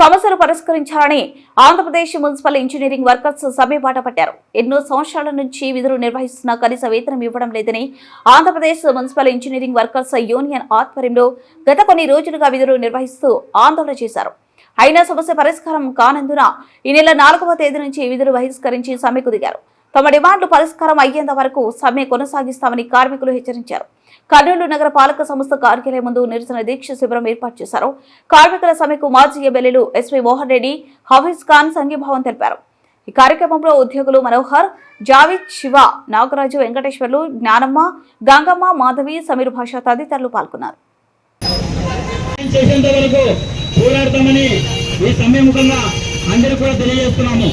సమస్యలు పరిష్కరించాలని Andhra Pradesh municipal engineering workers సమ్మె బాట పట్టారు. ఎన్నో సంవత్సరాల నుంచి విధులు నిర్వహిస్తున్న కనీస వేతనం ఇవ్వడం లేదని Andhra Pradesh municipal engineering workers union ఆధ్వర్యంలో గత కొన్ని రోజులుగా విధులు నిర్వహిస్తూ ఆందోళన చేశారు. అయినా సమస్య పరిష్కారం కానందున ఈ నెల నాలుగవ తేదీ నుంచి విధులు బహిష్కరించి సమ్మెకు దిగారు. తమ డిమాండ్లు పరిష్కారం అయ్యేంత వరకు సమ్మె కొనసాగిస్తామని కార్మికులు హెచ్చరించారు. కర్నూలు నగర పాలక సంస్థ కార్యాలయం ముందు నిరసన దీక్ష శిబిరం ఏర్పాటు చేశారు. కార్మికుల సమ్మెకు మాజీ ఎమ్మెల్యేలు ఎస్వి మోహన్ రెడ్డి హఫీజ్ ఖాన్ సంఘీభావం తెలిపారు. ఈ కార్యక్రమంలో ఉద్యోగులు మనోహర్ జావిద్ శివ నాగరాజు వెంకటేశ్వర్లు జ్ఞానమ్మ గంగమ్మ మాధవి సమీర్ భాష తదితరులు పాల్గొన్నారు. పోరాడతామని ఈ అందరూ కూడా తెలియజేస్తున్నాము.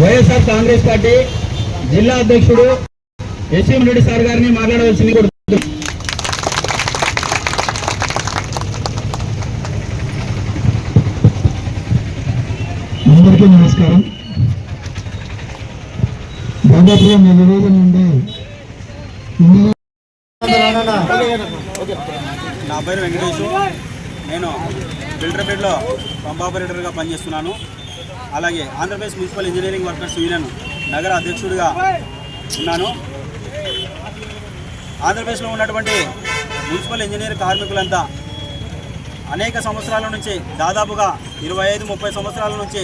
వైఎస్ఆర్ కాంగ్రెస్ పార్టీ జిల్లా అధ్యక్షుడు ఎస్ఎం రెడ్డి సార్ గారిని మాట్లాడవలసింది కోరుతున్నాను. అందరికీ నమస్కారం దాదాపుగా నెల రోజుల నుండి నా పేరు వెంకటేష్ నేను ఫిల్టర్పేటలో పంప్ ఆపరేటర్గా పనిచేస్తున్నాను అలాగే Andhra Pradesh municipal engineering workers union నగర అధ్యక్షుడిగా ఉన్నాను. ఆంధ్రప్రదేశ్లో ఉన్నటువంటి మున్సిపల్ ఇంజనీర్ కార్మికులంతా అనేక సంవత్సరాల నుంచి దాదాపుగా ఇరవై ఐదు ముప్పై సంవత్సరాల నుంచి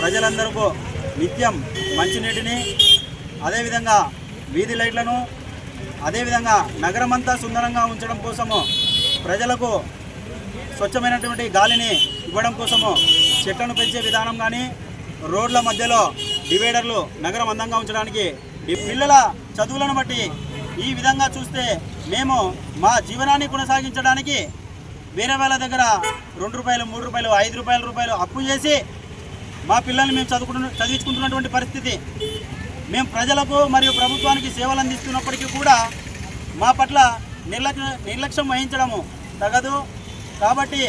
ప్రజలందరికీ నిత్యం మంచినీటిని అదేవిధంగా వీధి లైట్లను అదేవిధంగా నగరమంతా సుందరంగా ఉంచడం కోసము ప్రజలకు స్వచ్ఛమైనటువంటి గాలిని ఇవ్వడం కోసము చెట్లను పెంచే విధానం కానీ రోడ్ల మధ్యలో డివైడర్లు నగరం అందంగా ఉంచడానికి ఈ పిల్లల చదువులను బట్టి ఈ విధంగా చూస్తే మేము మా జీవనాన్ని కొనసాగించడానికి వేరే వాళ్ళ దగ్గర రెండు రూపాయలు మూడు రూపాయలు ఐదు రూపాయల రూపాయలు అప్పు చేసి మా పిల్లల్ని మేము చదువుకుంటు చదివించుకుంటున్నటువంటి పరిస్థితి. మేము ప్రజలకు మరియు ప్రభుత్వానికి సేవలు అందిస్తున్నప్పటికీ కూడా మా పట్ల నిర్లక్ష్య నిర్లక్ష్యం వహించడము తగదు. కాబట్టి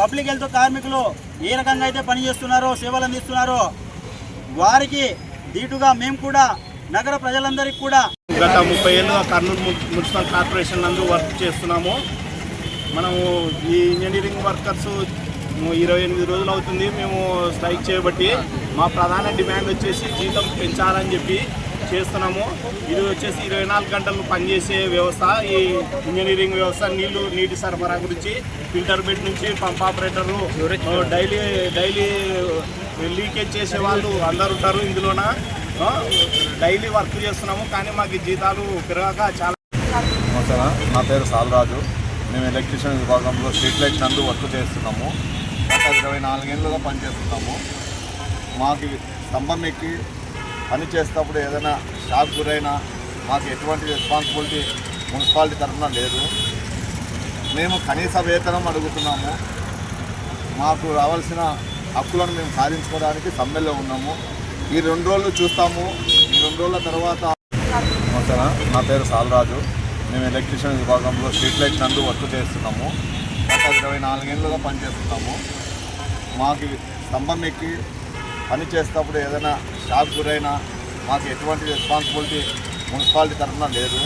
పబ్లిక్ హెల్త్ కార్మికులు ఏ రకంగా అయితే పనిచేస్తున్నారో సేవలు అందిస్తున్నారో వారికి దీటుగా మేము కూడా నగర ప్రజలందరికీ కూడా గత ముప్పై ఏళ్ళుగా కర్నూలు మున్సిపల్ కార్పొరేషన్ నందు వర్క్ చేస్తున్నాము. మనము ఈ ఇంజనీరింగ్ వర్కర్స్ ఇరవై ఎనిమిది రోజులు అవుతుంది. మేము స్ట్రైక్ చేయబట్టి మా ప్రధాన డిమాండ్ వచ్చేసి జీతం పెంచాలని చెప్పి చేస్తున్నాము. ఇది వచ్చేసి ఇరవై నాలుగు గంటలు పనిచేసే వ్యవస్థ. ఈ ఇంజనీరింగ్ వ్యవస్థ నీళ్ళు నీటి సరఫరా గురించి ఫిల్టర్ బెడ్ నుంచి పంప్ ఆపరేటర్లు డైలీ డైలీ లీకేజ్ చేసే వాళ్ళు అందరు ఉంటారు ఇందులోన. డైలీ వర్క్ చేస్తున్నాము కానీ మాకు జీతాలు పెరగక చాలా నమస్కారం. నా పేరు సాలరాజు. మేము ఎలక్ట్రీషియన్ విభాగంలో స్ట్రీట్ లైట్ నందు వర్క్ చేస్తున్నాము. గత ఇరవై నాలుగేళ్ళుగా పనిచేస్తున్నాము. మాకు స్తంభం ఎక్కి పని చేసేటప్పుడు ఏదైనా షాక్ గురైనా మాకు ఎటువంటి రెస్పాన్సిబిలిటీ మున్సిపాలిటీ తరఫున లేదు. మేము కనీస వేతనం అడుగుతున్నాము. మాకు రావాల్సిన హక్కులను మేము సాధించుకోవడానికి సమ్మెలో ఉన్నాము. ఈ రెండు రోజులు చూస్తాము. ఈ రెండు రోజుల తర్వాత నమస్కారం. నా పేరు సాలరాజు. మేము ఎలక్ట్రీషియన్ విభాగంలో స్ట్రీట్ లైట్ నందు వర్క్ చేస్తున్నాము. గత ఇరవై నాలుగేళ్ళుగా పనిచేస్తున్నాము. మాకు స్తంభం ఎక్కి పని చేసేటప్పుడు ఏదైనా షాక్ గురైనా మాకు ఎటువంటి రెస్పాన్సిబిలిటీ మున్సిపాలిటీ తరఫున లేదు.